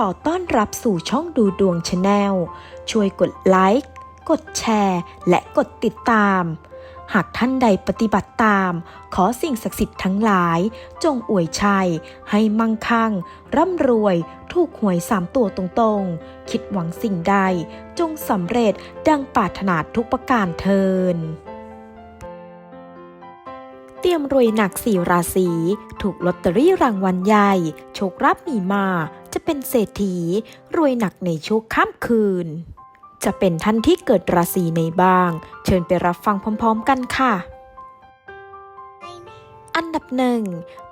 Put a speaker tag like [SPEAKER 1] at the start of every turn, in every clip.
[SPEAKER 1] ขอต้อนรับสู่ช่องดูดวงชาแนล ช่วยกดไลค์ กดแชร์ และกดติดตาม หากท่านใดปฏิบัติตาม ขอสิ่งศักดิ์สิทธิ์ทั้งหลาย จงอวยชัย ให้มั่งคั่ง ร่ำรวย ถูกหวยสามตัวตรงๆ คิดหวังสิ่งใด จงสำเร็จดังปรารถนาทุกประการเทินเตรียมรวยหนักสี่ราศี ถูกลอตเตอรี่รางวัลใหญ่ โชครับมีมา จะเป็นเศรษฐีรวยหนักในช่วงค่ำคืน จะเป็นท่านที่เกิดราศีในบ้าง เชิญไปรับฟังพร้อมๆกันค่ะ อันดับหนึ่ง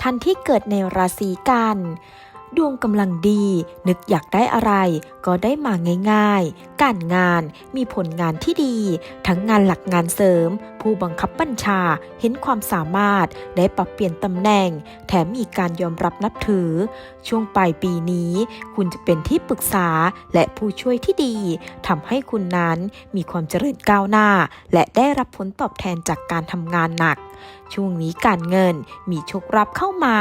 [SPEAKER 1] ท่านที่เกิดในราศีกัน ดวงกำลังดี นึกอยากได้อะไร ก็ได้มาง่ายๆ การงานมีผลงานที่ดี ทั้งงานหลักงานเสริม ผู้บังคับบัญชาเห็นความสามารถได้ปรับเปลี่ยนตำแหน่ง แถมมีการยอมรับนับถือ ช่วงปลายปีนี้ คุณจะเป็นที่ปรึกษาและผู้ช่วยที่ดีทำให้คุณนั้นมีความเจริญก้าวหน้า และได้รับผลตอบแทนจากการทำงานหนักช่วงนี้การเงินมีโชครับเข้ามา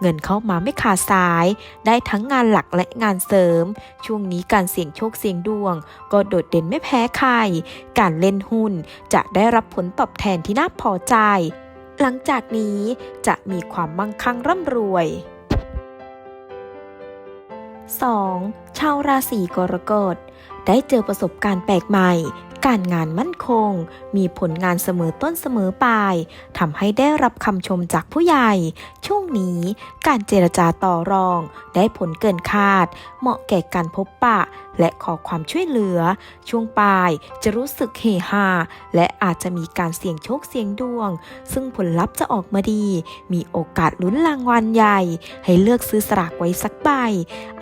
[SPEAKER 1] เงินเข้ามาไม่ขาดสายได้ทั้งงานหลักและงานเสริม ช่วงนี้การเสี่ยงโชคเสี่ยงดวง ก็โดดเด่นไม่แพ้ใคร การเล่นหุ้นจะได้รับผลตอบแทนที่น่าพอใจ หลังจากนี้จะมีความมั่งคั่งร่ำรวย 2. ชาวราศีกรกฎได้เจอประสบการณ์แปลกใหม่ การงานมั่นคง มีผลงานเสมอต้นเสมอปลายทำให้ได้รับคำชมจากผู้ใหญ่ ช่วงนี้การเจรจาต่อรอง ได้ผลเกินคาด เหมาะแก่การพบปะ และขอความช่วยเหลือ ช่วงปลายจะรู้สึกเฮฮาและอาจจะมีการเสี่ยงโชคเสี่ยงดวง ซึ่งผลลัพธ์จะออกมาดี มีโอกาสลุ้นรางวัลใหญ่ ให้เลือกซื้อสลากไว้สักใบ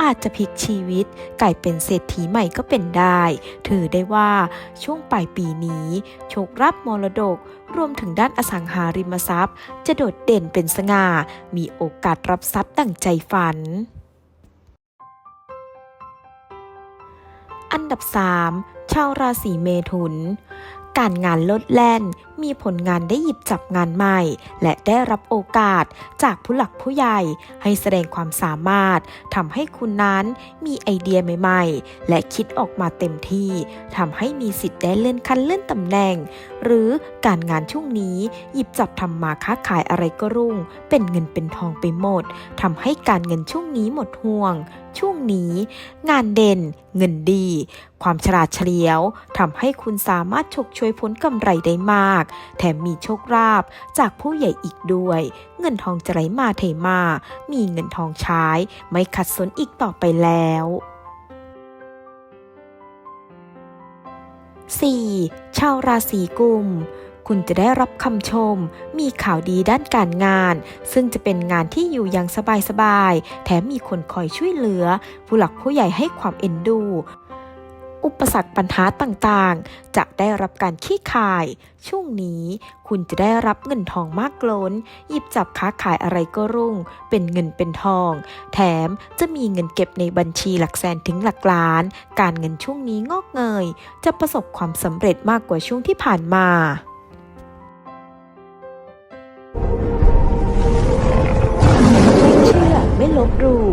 [SPEAKER 1] อาจจะพลิกชีวิต กลายเป็นเศรษฐีใหม่ก็เป็นได้ ถือได้ว่าช่วงปลายปีนี้โชครับมรดก รวมถึงด้านอสังหาริมทรัพย์ จะโดดเด่นเป็นสง่า มีโอกาสรับทรัพย์ดั่งใจฝัน อันดับ 3 ชาวราศีเมถุน การงานลดแล่น มีผลงานได้หยิบจับงานใหม่ และได้รับโอกาสจากผู้หลักผู้ใหญ่ ให้แสดงความสามารถทำให้คุณนั้นมีไอเดียใหม่ๆ และคิดออกมาเต็มที่ทำให้มีสิทธิ์ได้เลื่อนขั้นเลื่อนตำแหน่ง หรือการงานช่วงนี้หยิบจับทำมาค้าขายอะไรก็รุ่ง เป็นเงินเป็นทองไปหมดทำให้การเงินช่วงนี้หมดห่วง ช่วงนี้ งานเด่น เงินดี ความฉลาดเฉลียวทำให้คุณสามารถฉกฉช่วยพ้นกำไรได้มาก แถมมีโชคลาภจากผู้ใหญ่อีกด้วย เงินทองจะไหลมาเทมา มีเงินทองใช้ ไม่ขัดสนอีกต่อไปแล้ว 4. ชาวราศีกุมคุณจะได้รับคำชม มีข่าวดีด้านการงาน ซึ่งจะเป็นงานที่อยู่อย่างสบายๆ แถมมีคนคอยช่วยเหลือ ผู้หลักผู้ใหญ่ให้ความเอ็นดู ปสรรคปัญหาต่างๆ จะได้รับการขี้คาย ช่วงนี้คุณจะได้รับเงินทองมากล้น หยิบจับค้าขายอะไรก็รุ่ง เป็นเงินเป็นทอง แถมจะมีเงินเก็บในบัญชีหลักแสนถึงหลักล้าน การเงินช่วงนี้งอกเงย จะประสบความสำเร็จมากกว่าช่วงที่ผ่านมา